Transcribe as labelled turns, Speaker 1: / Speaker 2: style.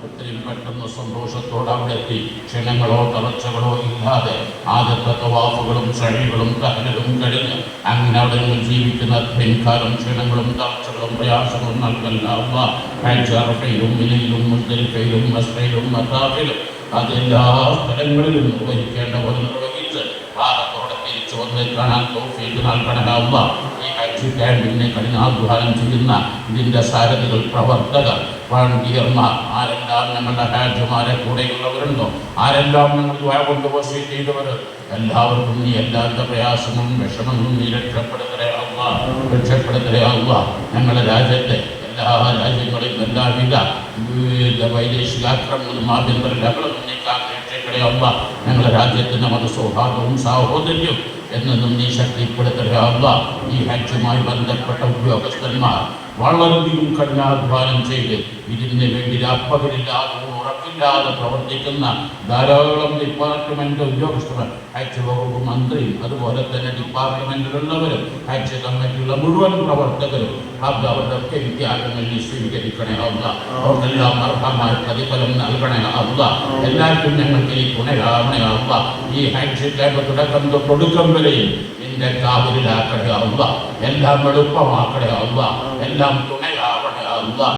Speaker 1: എത്രയും പെട്ടെന്ന് സന്തോഷത്തോടെ അവിടെ എത്തി ക്ഷണങ്ങളോ തളർച്ചകളോ ഇല്ലാതെ ആദ്യത്തെ തവാഫുകളും ഷഴികളും കഹലും കഴിഞ്ഞ് അങ്ങനെ അവിടെ നിന്ന് ജീവിക്കുന്ന അത്രയും കാലം ക്ഷണങ്ങളും തളർച്ചകളും പ്രയാസങ്ങളും നൽകല്ല കാഴ്ചറഫയിലും മിനയിലും മുസ്തലിഫയിലും മസ്തയിലും മത്താഫിലും അതെല്ലാ സ്ഥലങ്ങളിലും നിർവഹിക്കേണ്ട നിർവഹിച്ച് ഭാരത്തോടെ തിരിച്ചു വന്ന് കാണാൻ തോഫീക്ക് നൽകണമല്ല ഈ ഹജ്ജ് ക്യാമ്പിനെ കഠിനാധ്വാനം ചെയ്യുന്ന ഇതിന്റെ സാരഥികൾ പ്രവർത്തകർ വളണ്ടിയർമാർ ആരെല്ലാം ഞങ്ങളുടെ ഹാജുമാരെ കൂടെയുള്ളവരുണ്ടോ? ആരെല്ലാം ഞങ്ങൾ ദ്വാ കൊണ്ട് വസീ ചെയ്തവർ എല്ലാവർക്കും നീ എല്ലാവരുടെ പ്രയാസങ്ങളും വിഷമങ്ങളും നീ രക്ഷപ്പെടുത്തലേ അല്ല രക്ഷപ്പെടുത്തലേ അല്ല ഞങ്ങളുടെ രാജ്യത്തെ എല്ലാ രാജ്യങ്ങളിലും എല്ലാവിധ വൈദേശിക ആക്രമണങ്ങളും ആഭ്യന്തര ലഹളവും നീ കാത്തിരക്ഷകളെ അല്ല ഞങ്ങളുടെ രാജ്യത്തിന്റെ മതസൗഹാർദ്ദവും സാഹോദര്യവും എന്നും നീ ശക്തിപ്പെടുത്തലേ അല്ല ഈ ഹജ്ജുമായി ബന്ധപ്പെട്ട ഉദ്യോഗസ്ഥന്മാർ വളരെയധികം കഠിനാധ്വാനം ചെയ്ത് ഇതിന് വേണ്ടി രാപ്പകലില്ലാതെ ഉറപ്പില്ലാതെ പ്രവർത്തിക്കുന്ന ധാരാളം ഡിപ്പാർട്ട്മെന്റ് ഉദ്യോഗസ്ഥർ ഹജ്ജ് വകുപ്പ് മന്ത്രിയും അതുപോലെ തന്നെ ഡിപ്പാർട്ട്മെന്റിലുള്ളവരും ഹജ്ജ് കമ്മിറ്റിയുള്ള മുഴുവൻ പ്രവർത്തകരും അത് അവരുടെ ഒക്കെ വിദ്യാർത്ഥികൾ നീ സ്വീകരിക്കണേ അല്ല അവർക്കെല്ലാം അർഹമായ പ്രതിഫലം നൽകണേ അല്ല എല്ലാവർക്കും ഞങ്ങൾക്ക് ഈ തുണയാവണേ അല്ല ഈ ഹജ്ജ് ക്യാമ്പ് തുടക്കം തൊട്ടൊടുക്കം വരെയും നിന്റെ കാവിലാക്കണേ അല്ല എല്ലാം എളുപ്പമാക്കണേ അല്ല എല്ലാം